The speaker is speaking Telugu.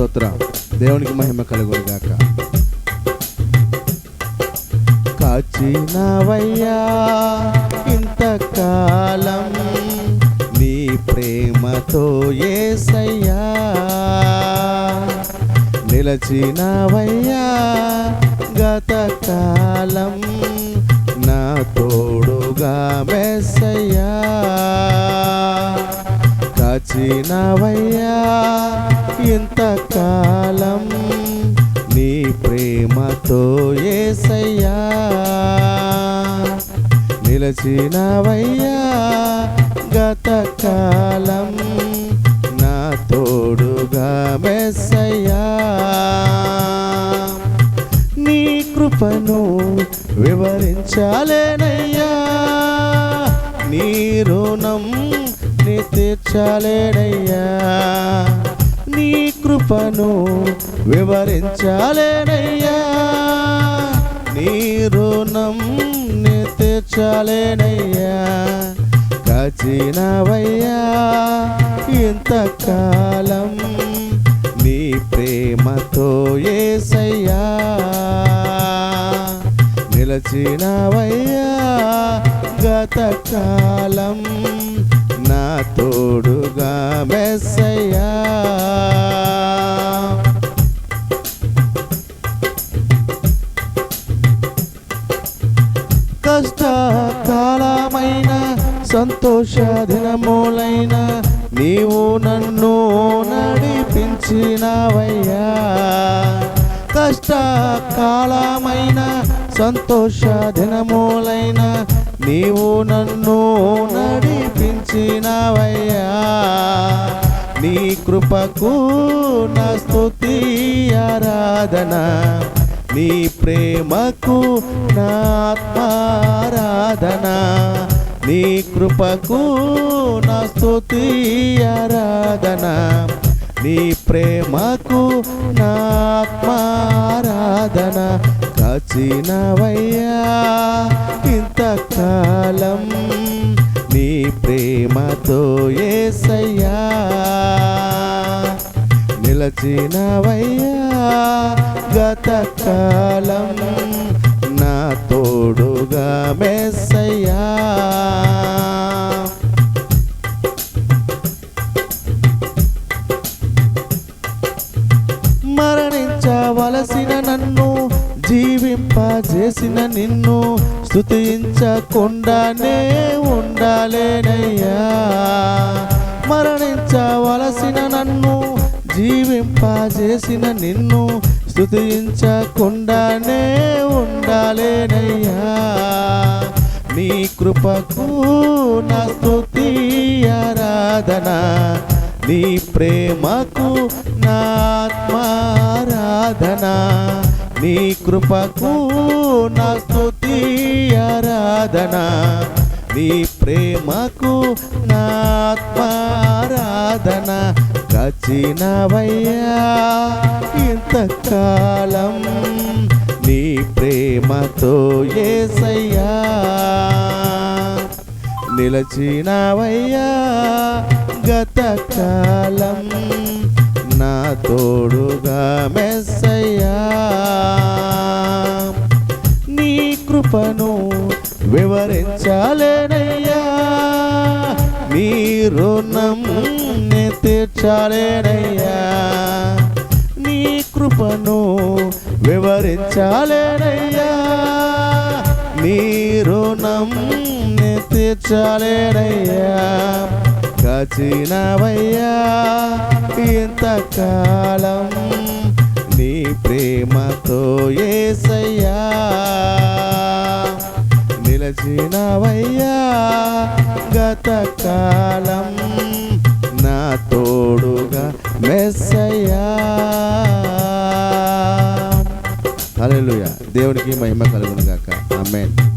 స్తోత్రం. దేవునికి మహిమ కలుగురుగాక కాచినవయ్యా ఇంతకాలం నీ ప్రేమతో ఏసయ్యా నిలచినవయ్యా గతకాలం నా తోడుగా మెస్సయ్యా కాచినవయ్యా ఇంతకాలం నీ ప్రేమతో ఏసయ్యా? నిలచినవయ్యా గతకాలం నా తోడుగా మెస్సయ్యా. నీ కృపను వివరించాలేనయ్యా. నీ రుణం నీ తీర్చాలేనయ్యా. కృపను వివరించాలేనయ్యా. నీ రుణం నీ తీర్చాలేనయ్యా కాచినవయ్యా ఇంతకాలం నీ ప్రేమతో ఏసయ్యా. నిలచినవయ్యా గతకాలం నా తోడుగా మెస్సయ్యా. సంతోష దినములైన నీవు నన్ను నడిపించినవయ్యా. కష్టకాలమైన సంతోష దినములైన నీవు నన్ను నడిపించినవయ్యా. నీ కృపకు నా స్థుతి ఆరాధన నీ ప్రేమకు నా ఆత్మారాధన నీ కృపకు నా స్థుతి ఆరాధన. నీ ప్రేమకు నా ఆత్మారాధన. కాచినవయ్యా ఇంతకాలం నీ ప్రేమతో ఏసయ్యా. నిలచినవయ్యా గతకాలం మరణించవలసిన నన్ను జీవింపజేసిన నిన్ను స్థుతించకుండానే ఉండాలేనయ్యా. మరణించవలసిన నన్ను జీవింపజేసిన నిన్ను స్థుతించకుండానే ఉండాలేనయ్యా. నీ కృపకు నా స్థుతి ఆరాధన నీ ప్రేమకు నాత్మారాధన నీ కృపకు నా స్తుతి ఆరాధన నీ ప్రేమకు నాత్మారాధన. కచినవయ్యా ఇంతకాలం నీ ప్రేమతో ఏసయ్యా. నిలచినవయ్యా గతకాలం నా తోడుగా మెస్సయ్యా. నీ కృపను వివరించాలేనయ్యా. నీ రుణం తీర్చాలేనయ్యా. నీ కృపను వివరించాలేనయ్యా. నీ రుణం తీర్చాలేనయ్యా. కాచినవయ్యా ఇంతకాలం నీ ప్రేమతో ఏసయ్యా. నిలచినవయ్యా గతకాలం నా తోడుగా మెస్సయ్యా. హల్లెలూయా. దేవునికి మహిమ కలుగును గాక కలుగు